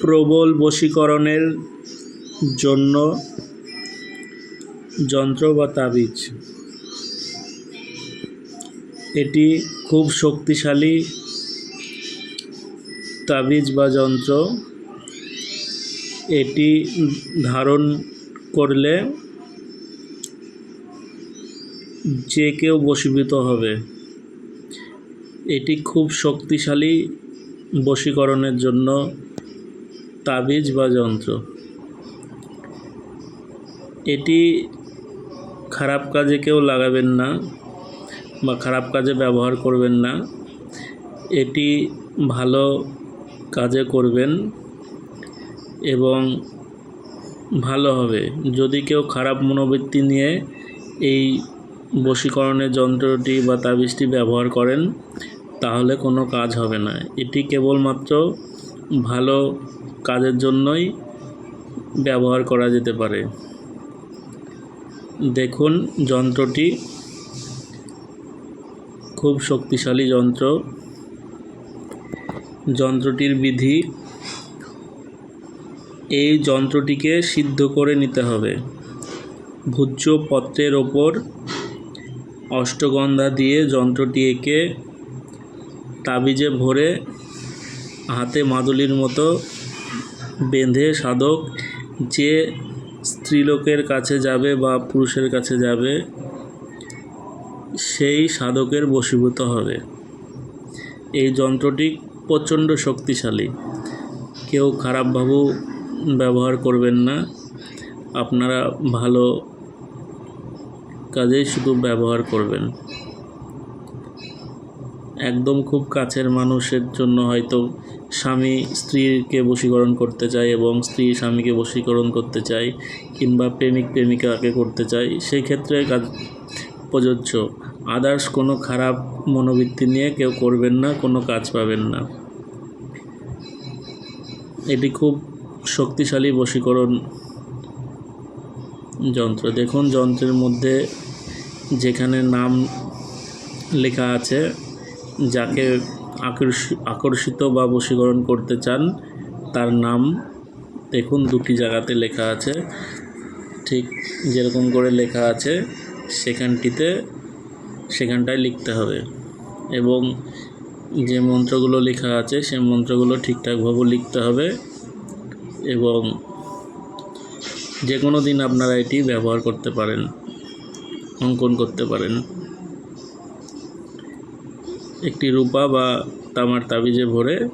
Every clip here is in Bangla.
প্রবল বশীকরণের জন্য যন্ত্র বা তাবিজ। এটি খুব শক্তিশালী তাবিজ বা যন্ত্র। এটি ধারণ করলে যে কেউ বশীভূত হবে। এটি খুব শক্তিশালী বশীকরণের জন্য তাবিজ বা যন্ত্র। এটি খারাপ কাজে কেউ লাগাবেন না বা খারাপ কাজে ব্যবহার করবেন না। এটি ভালো কাজে করবেন এবং ভালো হবে। যদি কেউ খারাপ মনোবৃত্তি নিয়ে এই বশীকরণের যন্ত্রটি বা তাবিজটি ব্যবহার করেন, তাহলে কোনো কাজ হবে না। এটি কেবলমাত্র ভালো কাজের জন্যই ব্যবহার করা যেতে পারে। দেখুন, যন্ত্রটি খুব শক্তিশালী যন্ত্র। যন্ত্রটির বিধি, এই যন্ত্রটিকে সিদ্ধ করে নিতে হবে। ভূজ্য পত্রের ওপর অষ্টগন্ধা দিয়ে যন্ত্রটি এঁকে তাবিজে ভরে হাতে মাদুলির মতো বেঁধে সাধক যে স্ত্রীলোকের কাছে যাবে বা পুরুষের কাছে যাবে, সেই সাধকের বশীভূত হবে। এই যন্ত্রটি প্রচণ্ড শক্তিশালী। কেউ খারাপভাবে ব্যবহার করবেন না। আপনারা ভালো কাজেই শুধু ব্যবহার করবেন। একদম খুব কাছের মানুষের জন্য হয়তো স্বামী স্ত্রীকে বশীকরণ করতে চায় এবং স্ত্রী স্বামীকে বশীকরণ করতে চায় কিংবা প্রেমিক প্রেমিকাকে করতে চায় সেই ক্ষেত্রে কাজ প্রযোজ্য। আদার্স কোনো খারাপ মনোবৃত্তি নিয়ে কেউ করবেন না, কোনো কাজ পাবেন না। এটি খুব শক্তিশালী বশীকরণ যন্ত্র। দেখুন, যন্ত্রের মধ্যে যেখানে নাম লেখা আছে যাকে আকর্ষি, আকর্ষিত বা বশীকরণ করতে চান, তার নাম দেখুন দুটি জায়গাতে লেখা আছে। ঠিক যেরকম করে লেখা আছে, সেখানটিতে, সেখানটায় লিখতে হবে। এবং যে মন্ত্রগুলো লেখা আছে, সে মন্ত্রগুলো ঠিকঠাকভাবে লিখতে হবে। এবং যে কোনো দিন আপনারা এটি ব্যবহার করতে পারেন, অঙ্কন করতে পারেন। একটি রূপা বা তামার তাবিজে ভরে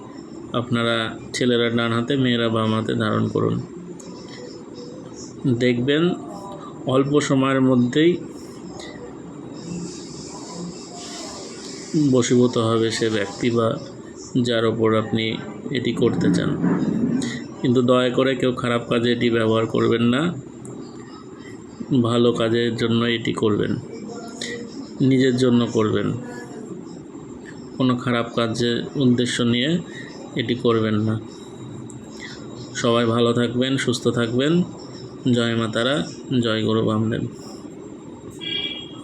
আপনারা ছেলেরা ডান হাতে, মেয়েরা বাম হাতে ধারণ করুন। দেখবেন অল্প সময়ের মধ্যেই বশীভূত হবে সে ব্যক্তি বা যার ওপর আপনি এটি করতে চান। কিন্তু দয়া করে কেউ খারাপ কাজে এটি ব্যবহার করবেন না। ভালো কাজের জন্য এটি করবেন। নিজের জন্য করবেন। কোনো খারাপ কাজের উদ্দেশ্য নিয়ে এটি করবেন না। সবাই ভালো থাকবেন, সুস্থ থাকবেন। জয় মাতারা, জয় গুরু বামদেব